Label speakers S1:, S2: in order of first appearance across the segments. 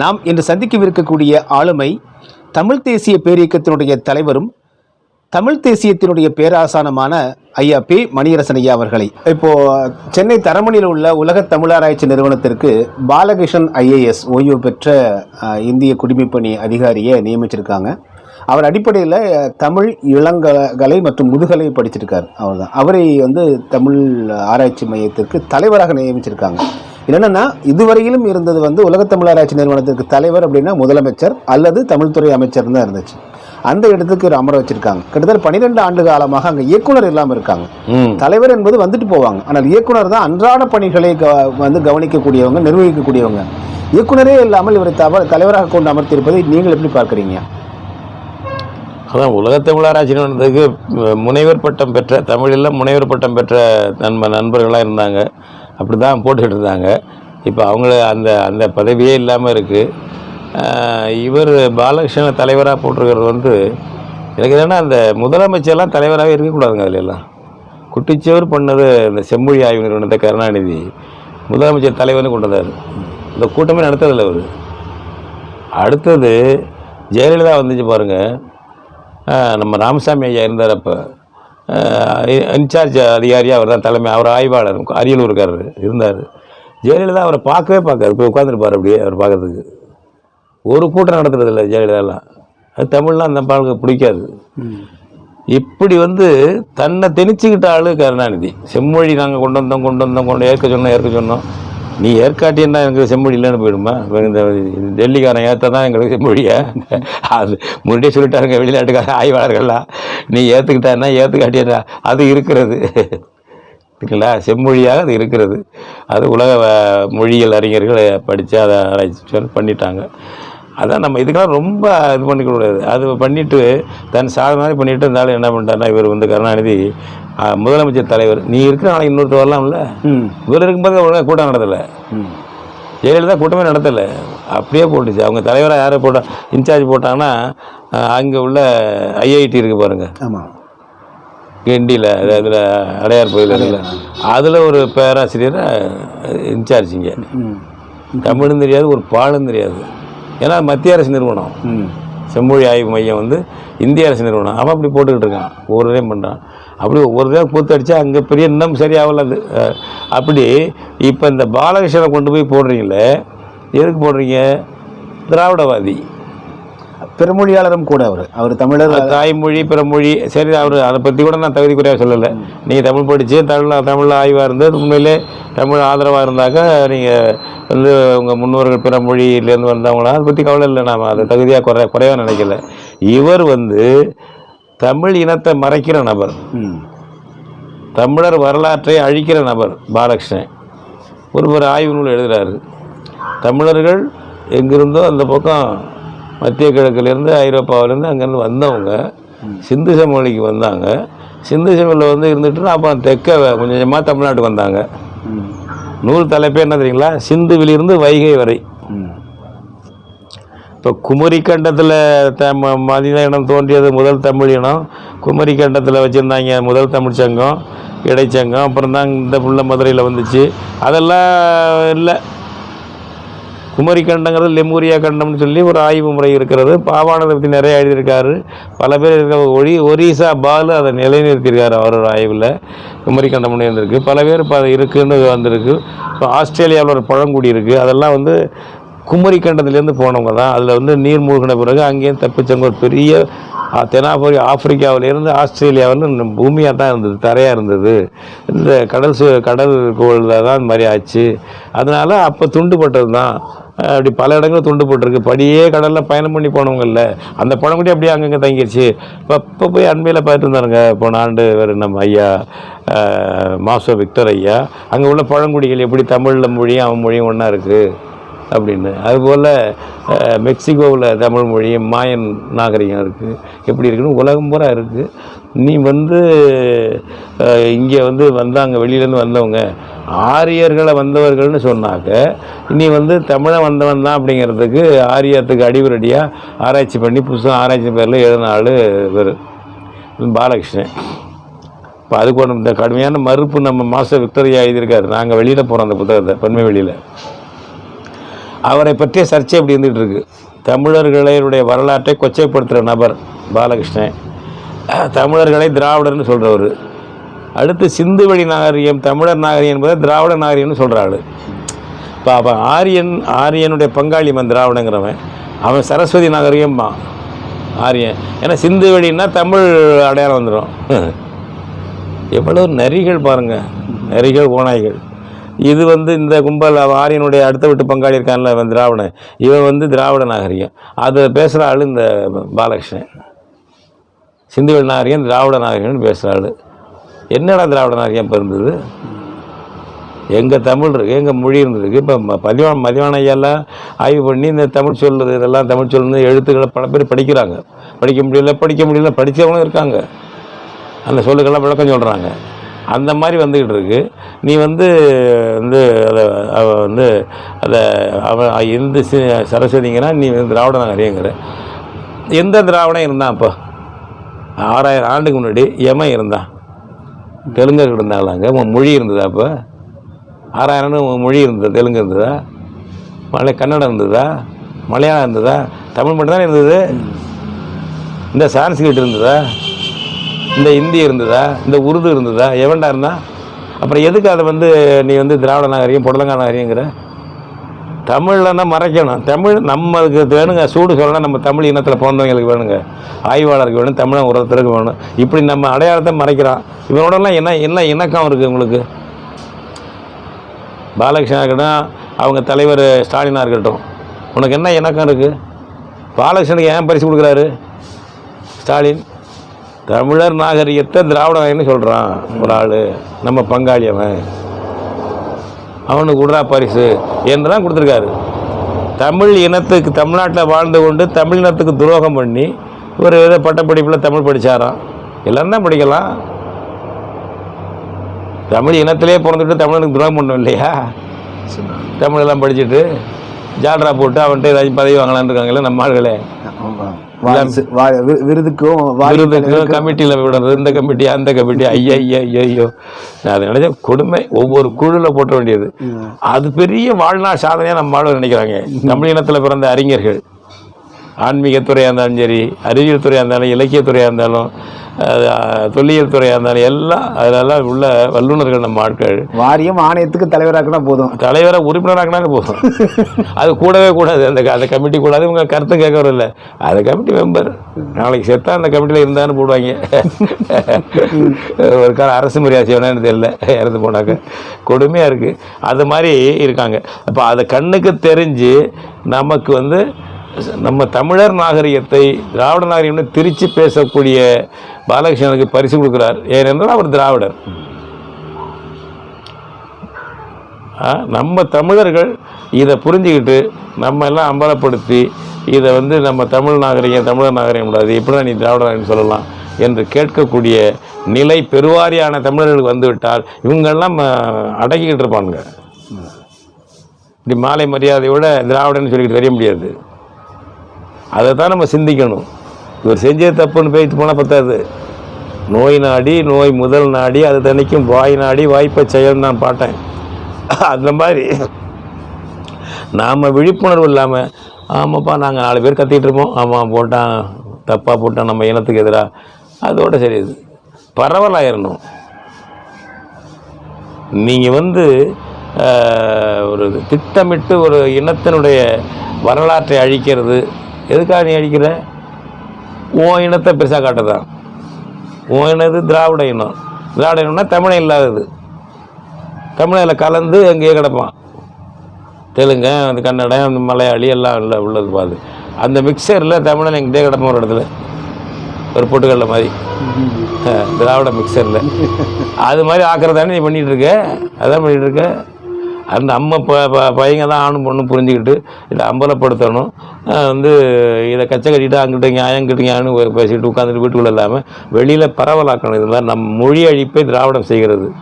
S1: நாம் இன்று சந்திக்கவிருக்கக்கூடிய ஆளுமை தமிழ் தேசிய பேரியக்கத்தினுடைய தலைவரும் தமிழ் தேசியத்தினுடைய பேராசானமான ஐயா பி மணியரசன் ஐயா அவர்களை. இப்போ சென்னை தரமணியில் உள்ள உலக தமிழாராய்ச்சி நிறுவனத்திற்கு பாலகிருஷ்ணன் ஐஏஎஸ் ஓய்வு பெற்ற இந்திய குடிமைப்பணி அதிகாரியை நியமிச்சிருக்காங்க. அவர் அடிப்படையில் தமிழ் இளங்கலை மற்றும் முதுகலை படிச்சிருக்கார். அவர் தான் அவரை வந்து தமிழ் ஆராய்ச்சி மையத்திற்கு தலைவராக நியமிச்சிருக்காங்க. என்னென்னா இதுவரையிலும் இருந்தது வந்து உலகத் தமிழ் ஆராய்ச்சி நிறுவனத்திற்கு தலைவர் அப்படின்னா முதலமைச்சர் அல்லது தமிழ்துறை அமைச்சர் தான் இருந்துச்சு. அந்த இடத்துக்கு ஒரு அமர வச்சிருக்காங்க. கிட்டத்தட்ட பன்னிரெண்டு ஆண்டு காலமாக அங்கே இயக்குனர் இல்லாமல் இருக்காங்க. தலைவர் என்பது வந்துட்டு போவாங்க. ஆனால் இயக்குனர் தான் அன்றாட பணிகளை வந்து கவனிக்கக்கூடியவங்க நிர்வகிக்கக்கூடியவங்க. இயக்குனரே இல்லாமல் இவரை தவ தலைவராக கொண்டு அமர்த்தியிருப்பதை நீங்கள் எப்படி பார்க்குறீங்க?
S2: அதான் உலகத் தமிழாராய்ச்சி நிறுவனத்துக்கு முனைவர் பட்டம் பெற்ற தமிழில் முனைவர் பட்டம் பெற்ற நண்ப நண்பர்களாக இருந்தாங்க. அப்படி தான் போட்டுக்கிட்டு இருந்தாங்க இப்போ அவங்கள அந்த அந்த பதவியே இல்லாமல் இருக்குது இவர் பாலகிருஷ்ண தலைவராக போட்டிருக்கிறது வந்து எனக்கு என்னென்னா அந்த முதலமைச்சர்லாம் தலைவராகவே இருக்கக்கூடாதுங்க அதில் எல்லாம் குட்டிச்சவர் பண்ணது இந்த செம்மொழி ஆய்வு நிறுவனத்தை கருணாநிதி முதலமைச்சர் தலைவர்னு கொண்டு வந்தார். இந்த கூட்டமே நடத்ததில்லை அவர். அடுத்தது ஜெயலலிதா வந்துச்சு பாருங்கள் நம்ம ராமசாமி ஐயா இருந்தார் அப்போ. இன்சார்ஜ் அதிகாரியாக அவர் தான் தலைமை அவர் ஆய்வாளர் அரியலூர்காரர் இருந்தார். ஜெயலலிதா அவரை பார்க்கவே பார்க்காது போய் உட்காந்துருப்பார் அப்படியே அவர் பார்க்குறதுக்கு. ஒரு கூட்டம் நடத்துறதில்ல ஜெயலலிதாலாம். அது தமிழ்லாம் அந்த பாளுக்கு பிடிக்காது. இப்படி வந்து தன்னை திணிச்சுக்கிட்ட ஆளு கருணாநிதி. செம்மொழி நாங்கள் கொண்டு வந்தோம் கொண்டு வந்தோம் கொண்டு ஏற்க சொன்னோம் ஏற்க சொன்னோம். நீ ஏற்காட்டின்னா எங்களுக்கு செம்மொழி இல்லைன்னு போயிடுமா? இந்த டெல்லிக்காரன் ஏற்ற தான் எங்களுக்கு செம்மொழியை? அது முன்னாடியே சொல்லிட்டாருங்க வெளிநாட்டுக்கார ஆய்வாளர்கள்லாம். நீ ஏற்றுக்கிட்டான்னா ஏற்றுக்காட்டியா அது இருக்கிறது. இருக்குங்களா செம்மொழியாக அது இருக்கிறது. அது உலக மொழியியல் அறிஞர்கள் படித்து அதை ஆராய்ச்சி பண்ணிட்டாங்க. அதான் நம்ம இதுக்கெல்லாம் ரொம்ப இது பண்ணிக்க கூடாது அது பண்ணிட்டு தன் சாதனை மாதிரி பண்ணிட்டு இருந்தாலும் என்ன பண்ணிட்டாருன்னா இவர் வந்து கருணாநிதி முதலமைச்சர் தலைவர். நீ இருக்கிற நாளைக்கு இன்னொருத்தர் வரலாம்ல? இவர் இருக்கும்போது ஒழுங்கா கூட்டம் நடத்தலை. ஜெயலலிதா கூட்டமே நடத்தலை. அப்படியே போட்டுச்சு. அவங்க தலைவராக யாரை போட்டா இன்சார்ஜ் போட்டாங்கன்னா அங்கே உள்ள ஐஐடி இருக்கு பாருங்க.
S1: ஆமாம்
S2: கிண்டியில் அதில் அடையார் கோயில் அதில் ஒரு பேராசிரியரை இன்சார்ஜிங்க தமிழும் தெரியாது ஒரு பாலும் தெரியாது. ஏன்னா மத்திய அரசு நிறுவனம். செம்மொழி ஆய்வு மையம் வந்து இந்திய அரசு நிறுவனம். அவன் அப்படி போட்டுக்கிட்டு இருக்கான். ஒவ்வொரு டைம் பண்ணுறான் அப்படி ஒவ்வொரு கூத்து அடிச்சா அங்கே பெரிய இன்னும் சரியாகல அது. அப்படி இப்போ இந்த பாலகிருஷ்ணனை கொண்டு போய் போடுறீங்களே எதுக்கு போடுறீங்க? திராவிடவாதி.
S1: பிறமொழியாளரும் கூட அவர். அவர் தமிழர்
S2: தாய்மொழி பிறமொழி சரி அவர் அதை பற்றி கூட நான் தகுதி குறையாக சொல்லலை. நீங்கள் தமிழ் படித்து தமிழ் தமிழில் ஆய்வாக இருந்து உண்மையிலே தமிழ் ஆதரவாக இருந்தாக்கா நீங்கள் வந்து உங்கள் முன்னோர்கள் பிற மொழியிலேருந்து வந்தவங்களா அதை பற்றி கவலை இல்லை. நாம் அதை தகுதியாக குறை குறைவாக நினைக்கல. இவர் வந்து தமிழ் இனத்தை மறைக்கிற நபர்.
S1: ம்.
S2: தமிழர் வரலாற்றை அழிக்கிற நபர் பாலகிருஷ்ணன். ஒரு ஒரு ஆய்வு நூல் எழுதுகிறாரு தமிழர்கள் எங்கிருந்தோ அந்த பக்கம் மத்திய கிழக்குலேருந்து ஐரோப்பாவிலேருந்து அங்கேருந்து வந்தவங்க சிந்து சமவெளிக்கு வந்தாங்க. சிந்து சமவெளியில் வந்து இருந்துட்டு அப்புறம் தெற்க கொஞ்சம் கொஞ்சமாக தமிழ்நாட்டுக்கு வந்தாங்க. நூல் தலைப்பே என்ன தெரியுங்களா? சிந்துவிலிருந்து வைகை வரை. இப்போ குமரி கண்டத்தில் த ம- இனம் தோன்றியது முதல் தமிழ் இனம். குமரி கண்டத்தில் வச்சுருந்தாங்க முதல் தமிழ் சங்கம் இடைச்சங்கம் அப்புறம் தான் இந்த புள்ள மதுரையில் வந்துச்சு. அதெல்லாம் இல்லை. குமரி கண்டங்கிறது லெமூரியா கண்டம்னு சொல்லி ஒரு ஆய்வு முறை இருக்கிறது. பாவானதை பற்றி நிறைய எழுதியிருக்காரு. பல பேர் இருக்க ஒரி ஒரிசா பாலு அதை நிலைநிறுத்தியிருக்காரு அவரோட ஆய்வில். குமரி கண்டம்னு இருந்திருக்கு பல பேர் இப்போ அது இருக்குன்னு வந்திருக்கு. இப்போ ஆஸ்திரேலியாவில் ஒரு பழங்குடி இருக்குது அதெல்லாம் வந்து குமரி கண்டத்துலேருந்து போனவங்க தான். அதில் வந்து நீர் மூழ்கின பிறகு அங்கேயும் தப்பிச்சவங்க ஒரு பெரிய ஆ, தென்னாப்பிரி ஆப்பிரிக்காவிலேருந்து ஆஸ்திரேலியாவில் பூமியாக தான் இருந்தது தரையாக இருந்தது. இந்த கடல் சு கடல் கோளில் தான் இந்த மாதிரி ஆச்சு. அதனால் அப்போ துண்டுபட்டது தான். அப்படி பல இடங்கள் துண்டுபட்டிருக்கு படியே கடலில் பயணம் பண்ணி போனவங்கல்ல அந்த பழங்குடி அப்படியே அங்கங்கே தங்கிடுச்சு இப்போ இப்போ போய் அண்மையில் பார்த்துட்டு இருந்தாருங்க போன ஆண்டு வேறு நம்ம ஐயா மாசோ விக்டர் ஐயா அங்கே உள்ள பழங்குடிகள் எப்படி தமிழில் மொழியும் அவன் மொழியும் ஒன்றா இருக்குது அப்படின்னு. அதுபோல் மெக்சிகோவில் தமிழ் மொழி மாயன் நாகரிகம் இருக்குது எப்படி இருக்குன்னு உலகம் பூரா இருக்குது நீ வந்து இங்கே வந்து வந்தாங்க வெளியிலேருந்து வந்தவங்க. ஆரியர்களை வந்தவர்கள்னு சொன்னாக்க நீ வந்து தமிழை வந்தவன் தான் அப்படிங்கிறதுக்கு ஆரியத்துக்கு அடிவரடியாக ஆராய்ச்சி பண்ணி புதுசாக ஆராய்ச்சி பேரில் எழுநாள் இவர் பாலகிருஷ்ணன் இப்போ அதுக்கு ஒன்று இந்த கடுமையான மறுப்பு நம்ம மாதம் விக்டோரியா எழுதியிருக்காரு. நாங்கள் வெளியில் போகிறோம் அந்த புத்தகத்தை பன்மை வெளியில். அவரை பற்றிய சர்ச்சை இப்படி இருந்துகிட்டு இருக்கு. தமிழர்களுடைய வரலாற்றை கொச்சைப்படுத்துகிற நபர் பாலகிருஷ்ணன். தமிழர்களை திராவிடர்னு சொல்கிறவர் அடுத்து சிந்து வழி நாகரிகம் தமிழர் நாகரிகம் என்பதை திராவிட நாகரிகம்னு சொல்கிறாள் இப்போ அப்போ ஆரியன் ஆரியனுடைய பங்காளி அவன் திராவிடங்கிறவன். அவன் சரஸ்வதி நாகரிகம்மா ஆரியன். ஏன்னா சிந்து வழின்னா தமிழ் அடையாளம் வந்துடும் எவ்வளோ நரிகள் பாருங்கள் நரிகள் ஓநாய்கள். இது வந்து இந்த கும்பல் ஆரியனுடைய அடுத்த விட்டு பங்காளி இருக்கான்ல அவன் திராவிடன். இவன் வந்து திராவிட நாகரிகம். அதை பேசுகிற ஆள் இந்த பாலகிருஷ்ணன். சிந்துவெளி நாகரிகம் திராவிட நாகரிகம்னு பேசுகிறாள் என்னடா திராவிட நாகரிகம் இப்போ இருந்தது? எங்கள் தமிழ் இருக்குது எங்கள் மொழி இருந்திருக்கு? இப்போ மதிவான மதிவான ஐயெல்லாம் ஆய்வு பண்ணி இந்த தமிழ் சொல்லுது இதெல்லாம் தமிழ் சொல்லுது எழுத்துக்களை பல பேர் படிக்கிறாங்க. படிக்க முடியல படிக்க முடியல படித்தவங்களும் இருக்காங்க. அந்த சொல்லுக்கெல்லாம் விளக்கம் சொல்கிறாங்க அந்த மாதிரி வந்துக்கிட்டு இருக்கு. நீ வந்து வந்து அதை அவ வந்து அதை அவன் இந்து சரஸ்வதிங்கன்னா நீ வந்து திராவிட நாகரிகங்கிற எந்த திராவிடம் இருந்தான் அப்போ? ஆறாயிரம் ஆண்டுக்கு முன்னாடி எமன் இருந்தான். தெலுங்கர்கள் இருந்தாங்களாங்க உன் மொழி இருந்ததா அப்போ? ஆறாயிரம்னு மொழி இருந்ததா? தெலுங்கு இருந்ததா? மலை கன்னடம் இருந்ததா? மலையாளம் இருந்ததா? தமிழ் மட்டும்தானே இருந்தது? இந்த சான்ஸ்கிரிட் இருந்ததா? இந்த இந்தி இருந்ததா? இந்த உருது இருந்ததா? எவன்டா இருந்தா அப்புறம் எதுக்கு அதை வந்து நீ வந்து திராவிட நாகரிகம் புடலங்கா நாகரிகங்கிற தமிழ்லன்னா மறைக்கணும்? தமிழ் நம்மளுக்கு வேணுங்க. சூடு சொல்லணும் நம்ம தமிழ் இனத்தில் பிறந்தவங்களுக்கு வேணுங்க. ஆய்வாளருக்கு வேணும் தமிழன் உரத்திற்கு வேணும். இப்படி நம்ம அடையாளத்தை மறைக்கிறான் இவனோடலாம் என்ன என்ன இணக்கம் இருக்குது உங்களுக்கு? பாலகிருஷ்ணா இருக்கட்டும் அவங்க தலைவர் ஸ்டாலினாக இருக்கட்டும். உனக்கு என்ன இணக்கம் இருக்குது பாலகிருஷ்ணனுக்கு ஏன் பரிசு கொடுக்குறாரு? ஸ்டாலின் தமிழர் நாகரிகத்தை திராவிட நாகரிகம்னு சொல்கிறான் ஒரு ஆள். நம்ம பங்காளி அவன். அவனுக்கு விட்றா பரிசு என்று தான் கொடுத்துருக்காரு. தமிழ் இனத்துக்கு தமிழ்நாட்டில் வாழ்ந்து கொண்டு தமிழ் இனத்துக்கு துரோகம் பண்ணி ஒரு ஏதோ பட்டப்படிப்பில் தமிழ் படித்தாராம் எல்லாம் தான் படிக்கலாம். தமிழ் இனத்திலே பிறந்துட்டு தமிழனுக்கு துரோகம் பண்ணோம் இல்லையா? தமிழெல்லாம் படிச்சுட்டு ஜால்ரா போட்டு அவன்கிட்ட ஏதாச்சும் பதவி வாங்கலான்னு இருக்காங்களே நம்ம ஆளுகளே.
S1: விருதுக்கும்
S2: விருதுக்கு கமிட்டியில் விடுறது இந்த கமிட்டி அந்த கமிட்டி. ஐயா ஐயா ஐயோ அதை நினைச்ச கொடுமை ஒவ்வொரு குழுவில் போட்ட வேண்டியது. அது பெரிய வாழ்நாள் சாதனையாக நம்ம ஆளுநர் நினைக்கிறாங்க. தமிழ் இனத்தில் பிறந்த அறிஞர்கள். ஆன்மீகத்துறையாக இருந்தாலும் சரி அறிவியல் துறையாக இருந்தாலும் இலக்கியத்துறையாக இருந்தாலும் தொல்லியல் துறையாக இருந்தாலும் எல்லாம் அதிலெல்லாம் உள்ள வல்லுநர்கள் நம்ம ஆட்கள்
S1: வாரியம் ஆணையத்துக்கு தலைவராக்கினா போதும்.
S2: தலைவரை உறுப்பினராக்கினாலே போதும். அது கூடவே கூடாது. அந்த அந்த கமிட்டி கூடாது. இவங்க கருத்து கேட்கறது இல்லை. அது கமிட்டி மெம்பர். நாளைக்கு செத்தா அந்த கமிட்டியில் இருந்தான்னு போடுவாங்க. ஒரு கால அரசு மரியாதை செய்யணும்னு தெரியல. இறந்து போனாக்க. கொடுமையாக இருக்குது அது மாதிரி இருக்காங்க. அப்போ அதை கண்ணுக்கு தெரிஞ்சு நமக்கு வந்து நம்ம தமிழர் நாகரிகத்தை திராவிட நாகரிகம்னு திருச்சி பேசக்கூடிய பாலகிருஷ்ணனுக்கு பரிசு கொடுக்குறார். ஏனென்றால் அவர் திராவிடர். ஆ, நம்ம தமிழர்கள் இதை புரிஞ்சுக்கிட்டு நம்ம எல்லாம் அம்பலப்படுத்தி இதை வந்து நம்ம தமிழ் நாகரிகம் தமிழர் நாகரிகம் கூடாது. தான் நீ திராவிட நாகரிகம் சொல்லலாம் என்று கேட்கக்கூடிய நிலை பெருவாரியான தமிழர்களுக்கு வந்துவிட்டால் இவங்கெல்லாம் அடக்கிக்கிட்டு இருப்பானுங்க. இப்படி மாலை மரியாதையோட திராவிடன்னு சொல்லிக்கிட்டு தெரிய முடியாது. அதை தான் நம்ம சிந்திக்கணும். இவர் செஞ்சது தப்புன்னு பேசிட்டு போனால் பத்தாது. நோய் நாடி நோய் முதல் நாடி அது தணிக்கும் வாய் நாடி வாய்ப்பை செயல் நான் பாட்டேன். அந்த மாதிரி நாம் விழிப்புணர்வு இல்லாமல் ஆமாப்பா நாங்கள் நாலு பேர் கத்திக்கிட்டு இருப்போம். ஆமாம் போட்டான் தப்பாக போட்டான் நம்ம இனத்துக்கு எதிராக. அதோட சரி இது பரவலாயிடணும் நீங்கள் வந்து ஒரு திட்டமிட்டு ஒரு இனத்தினுடைய வரலாற்றை அழிக்கிறது எதுக்காக நீ அழிக்கிற உன் இனத்தை பெருசாக காட்டுதான் உன் இனது திராவிட இனம். திராவிட இனம்னா தமிழன் இல்லாதது. தமிழில் கலந்து அங்கேயே கிடப்பான். தெலுங்கு அந்த கன்னடம் அந்த மலையாளி எல்லாம் உள்ள உள்ளது பாது. அந்த மிக்சரில் தமிழன் எங்கிட்டே கிடப்பான் ஒரு இடத்துல. ஒரு பொட்டுக்கடலை மாதிரி. திராவிட மிக்சரில் அது மாதிரி ஆக்கிறதானே நீ பண்ணிகிட்டு இருக்க? அதான் பண்ணிகிட்டு இருக்க? அந்த அம்மா ப ப- பையங்க தான் ஆணும் பொண்ணும் புரிஞ்சுக்கிட்டு இதை அம்பலப்படுத்தணும். வந்து இதை கச்சை கட்டிட்டு அங்கிட்ட நியாயம் இங்கிட்ட நியாயம்னு பேசிட்டு உட்காந்துட்டு வீட்டுக்குள்ளே இல்லாமல் வெளியில் பரவலாக்கணும். இது மாதிரி நம் மொழி அழிப்பை திராவிடம் செய்கிறது.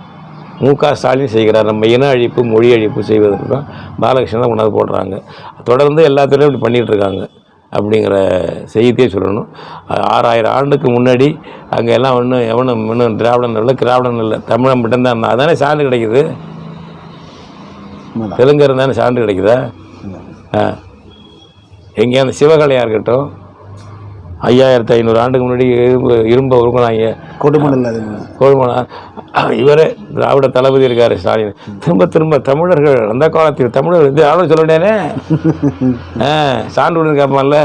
S2: மு க ஸ்டாலின் செய்கிறார். நம்ம இன அழிப்பு மொழி அழிப்பு செய்வதற்கு தான் பாலகிருஷ்ணன் கொண்டாந்து போடுறாங்க. தொடர்ந்து எல்லாத்துலேயும் இப்படி பண்ணிகிட்ருக்காங்க அப்படிங்கிற செய்தியை சொல்லணும். ஆறாயிரம் ஆண்டுக்கு முன்னாடி அங்கே எல்லாம் ஒன்றும் எவனும் இன்னும் திராவிடன் இல்லை திராவிடன் இல்லை. தமிழன் மட்டும்தான். இருந்தால் அதானே சான்று கிடைக்குது. தெலுங்கர் தானே சான்று கிடைக்குதா? ஆ. எங்கே அந்த சிவகலையாக இருக்கட்டும். ஐயாயிரத்தி ஐநூறு ஆண்டுக்கு முன்னாடி இரும்பு இரும்பை உருக்குனாங்க
S1: கொடுமணல்
S2: கோழ்மனா இவரே திராவிட தளபதி இருக்காரு ஸ்டாலின். திரும்ப திரும்ப தமிழர்கள் அந்த காலத்தில் தமிழர் இது ஆளும் சொல்லிட்டேனே சான்றுடன் கேட்பான்ல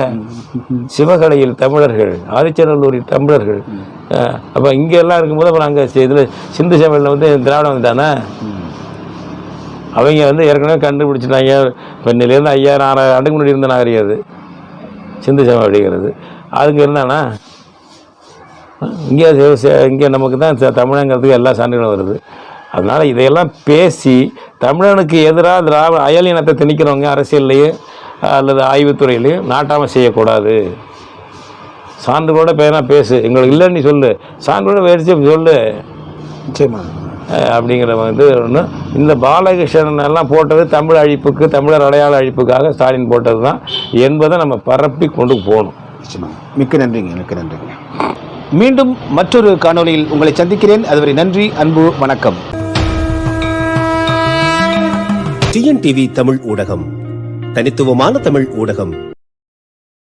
S2: சிவகலையில் தமிழர்கள் ஆதிச்சநல்லூரில் தமிழர்கள். அப்போ இங்கே எல்லாம் இருக்கும்போது அப்புறம் அங்கே இதில் சிந்து சமையலில் வந்து திராவிடம் வந்துட்டானே அவங்க வந்து ஏற்கனவே கண்டுபிடிச்சிட்டாங்க. பெண்ணிலேருந்து ஐயாயிரம் ஆறாயிரம் ஆண்டுக்கு முன்னாடி இருந்த நாகரிகம் அது. சிந்து சமம் அப்படிங்கிறது. அதுக்கு இருந்தானா இங்கே இங்கே நமக்கு தான் தமிழங்கிறதுக்கு எல்லா சான்றுகளும் வருது. அதனால் இதையெல்லாம் பேசி தமிழனுக்கு எதிராக திராவிட அயல் இனத்தை திணிக்கிறவங்க அரசியல்லையும் அல்லது ஆய்வுத்துறையிலையும் நாட்டாமல் செய்யக்கூடாது. சான்றுகளோட பேனா பேசு. எங்களுக்கு இல்லைன்னு நீ சொல்லு. சான்றோட வேடிச்சு சொல்லு.
S1: நிச்சயமா.
S2: அப்படிங்கிற வந்து ஒன்று இந்த பாலகிருஷ்ணன் எல்லாம் போட்டது தமிழ் அழிப்புக்கு தமிழர் அடையாள அழிப்புக்காக ஸ்டாலின் போட்டது தான் என்பதை நம்ம பரப்பி கொண்டு போகணும்.
S1: நிச்சயமா. மிக்க நன்றிங்க மிக்க நன்றிங்க. மீண்டும் மற்றொரு காணொளியில் உங்களை சந்திக்கிறேன். அதுவரை நன்றி அன்பு வணக்கம்.
S3: டிஎன்டிவி தமிழ் ஊடகம். தனித்துவமான தமிழ் ஊடகம்.